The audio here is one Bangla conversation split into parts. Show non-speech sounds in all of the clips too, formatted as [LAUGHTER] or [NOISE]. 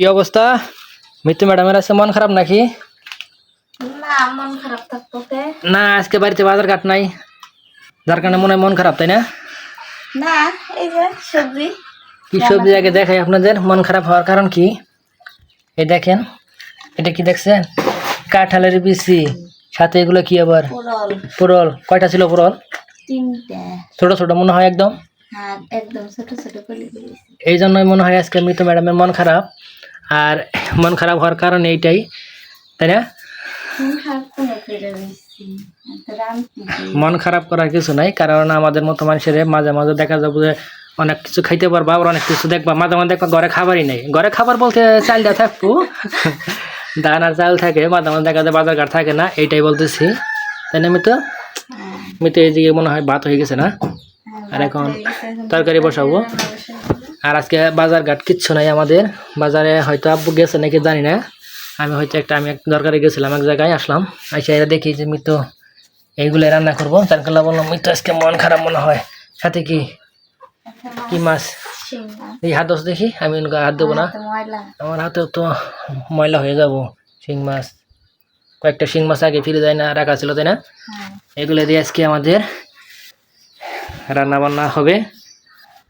কি অবস্থা? মিত্র ম্যাডামের আছে মন খারাপ নাকি? না মন খারাপ থাকতো না আজকে বাড়িতে বাজার ঘাট নাই। যার কারণে মনে হয় মন খারাপ তাই না? না এই যে সবজি। কি সবজি আগে দেখাই আপনাদের মন খারাপ হওয়ার কারণ কি? এই দেখেন এটা কি দেখছেন? কাঁঠালের বিচি। সাথে এগুলো কি আবার? পুরল কয়টা ছিল পুরল তিনটা। ছোট ছোট মনে হয় একদম? হ্যাঁ একদম ছোট ছোট এই জন্যই মনে হয় আজকে মৃত ম্যাডামের মন খারাপ। আর মন খারাপ হওয়ার কারণ এইটাই তাই না? মন খারাপ করার কিছু নাই কারণ আমাদের মতো মানুষের মাঝে মাঝে দেখা যাবে যে অনেক কিছু খাইতে পারবা আবার অনেক কিছু দেখবা মাঝে মাঝে দেখবা ঘরে খাবারই নেই। ঘরে খাবার বলতে চালটা থাকব [LAUGHS] ধান আর চাল থাকে মাঝে মাঝে দেখা যায় বাজার ঘাট থাকে না এইটাই বলতেছি তাই না মিতো? হ্যাঁ। এই এইদিকে মনে হয় ভাত হয়ে গেছে না? আর এখন তরকারি বসাবো। আর আজকে বাজার ঘাট কিচ্ছু নাই আমাদের। বাজারে হয়তো আব্বু গেছে নাকি জানি না। আমি হয়তো একটা আমি এক দরকারে গেছিলাম এক জায়গায় আসলাম। আইসা এরা দেখি যে মৃত এইগুলো রান্না করব। তার কারণে বললাম মৃত আজকে মন খারাপ মনে হয়। সাথে কি? কি মাছ? এই হাত দোষ দেখি আমি হাত দেবো না। আমার হাতে তো ময়লা হয়ে যাব শিং মাছ। কয়েকটা শিং মাছ আগে ফিরে যায় না রাখা ছিল তাই না? হ্যাঁ। এগুলো দিয়ে আজকে আমাদের রান্না বান্না হবে।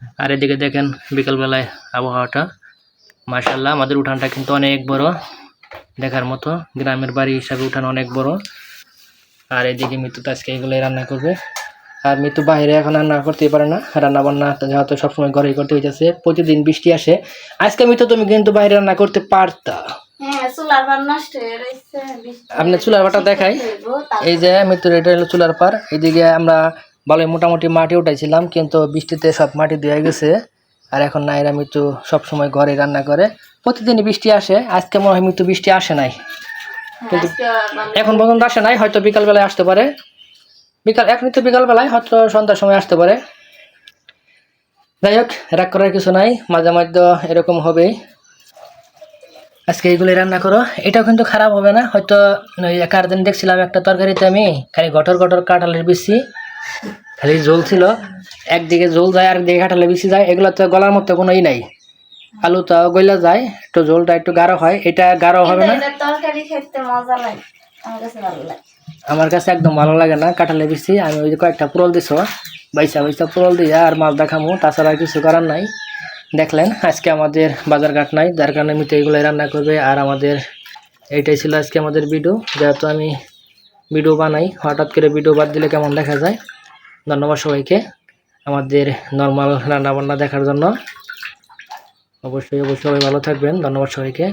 আর এদিকে দেখেন বিকালবেলায় আবহাওয়াটা। মার্শাল্লাহ আমাদের উঠানটা কিন্তু অনেক বড়। দেখার মতো গ্রামের বাড়ি হিসাবে উঠান অনেক বড়। আর এদিকে মৃত্যু তো আজকে এগুলোই রান্না করবে। আর মৃত্যু বাইরে এখন রান্না করতেই পারে না। রান্না বান্না যেহেতু সবসময় ঘরেই করতে হইতেছে প্রতিদিন বৃষ্টি আসে। আজকে মৃত্যু তুমি কিন্তু বাইরে রান্না করতে পারতা। হ্যাঁ আপনি চুলার বাটা দেখাই। এই যে মৃত্যুর এটা হলো চুলার পার এদিকে আমরা ভালোই মোটামুটি মাটি উঠাইছিলাম কিন্তু বৃষ্টিতে সব মাটি ধুয়ে গেছে। আর এখন নাইরা মৃত্যু সবসময় ঘরে রান্না করে। প্রতিদিনই বৃষ্টি আসে আজকে মনে হয় মৃত্যু বৃষ্টি আসে নাই। কিন্তু মানে এখন পর্যন্ত আসে নাই হয়তো বিকালবেলায় আসতে পারে। বিকাল এখন তো বিকালবেলায় হয়তো সন্ধ্যার সময় আসতে পারে। যাই হোক রাগ করার কিছু নাই মাঝে মাঝে এরকম হবেই আজকে এইগুলো রান্না করো। এটাও কিন্তু খারাপ হবে না হয়তো একার দিন দেখছিলাম একটা তরকারিতে আমি খালি গটর গটর কাঁঠালের বেশি খালি ঝোল ছিল একদিকে ঝোল যায় আর দিকে কাঁঠালের বেশি যায় এগুলো তো গলার মতো কোনো ই নাই। আলু তো গইলা যায় একটু ঝোলটা একটু গাঢ় হয় এটা গাঢ় হবে না? তরকারি খেতে মজা লাগে আমার কাছে ভালো লাগে। আমার কাছে একদম ভালো লাগে না কাঁঠালে বেশি আমি ওই যে কয়েকটা পুরল দিছ বাইসা বাইসা পুরল দিয়ে আর মাছ দেখামো তাছাড়া কিছু করার নাই। দেখলেন আজকে আমাদের বাজার ঘাট নাই যার কারণে মিতে এগুলোই রান্না করবে আর আমাদের এইটাই ছিল আজকে আমাদের ভিডিও যেহেতু আমি ভিডিও বানাই হঠাৎ করে ভিডিও বাদ দিলে কেমন দেখা যায়? ধন্যবাদ সবাইকে আমাদের নর্মাল রান্নাবান্না দেখার জন্য। অবশ্যই অবশ্যই সবাই ভালো থাকবেন। ধন্যবাদ সবাইকে।